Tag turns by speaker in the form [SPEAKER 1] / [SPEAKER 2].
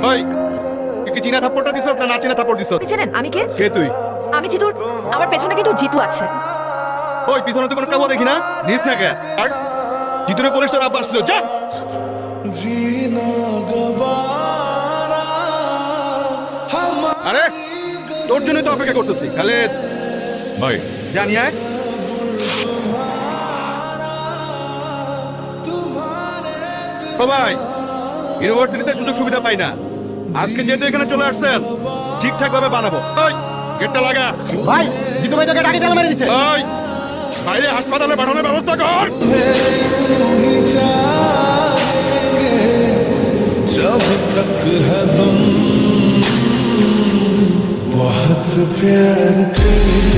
[SPEAKER 1] ওই তুই কি চীনা থাপ্পড়টা দিছস না না চীনা থাপ্পড় দিছস?
[SPEAKER 2] আপনি আমি কে?
[SPEAKER 1] কে তুই?
[SPEAKER 2] আমি জিতুর আমার পেছনে কিন্তু জিতু আছে।
[SPEAKER 1] ওই পিছনে তো কোনো কাবো দেখি না? নিস না কে? আর জিতুরে পুলিশ তোর আব্বা আসছিল যা! আরে তোর জন্য তো অপেক্ষা করতেছি। খালেদ। ভাই। জানি আয়। ও ভাই ইউনিভার্সিটিতে সুযোগ সুবিধা পাই না আজকে যেহেতু এখানে চলে আসছেন ঠিকঠাক ভাবে বানাবো ওই গেটটা লাগা
[SPEAKER 3] ভাই জিতু ভাই তোকে ডাকি তালা মেরে দিছে
[SPEAKER 1] ওই বাইরে হাসপাতালে পাঠানোর ব্যবস্থা কর
[SPEAKER 4] जब तक है दम बहुत प्यार कर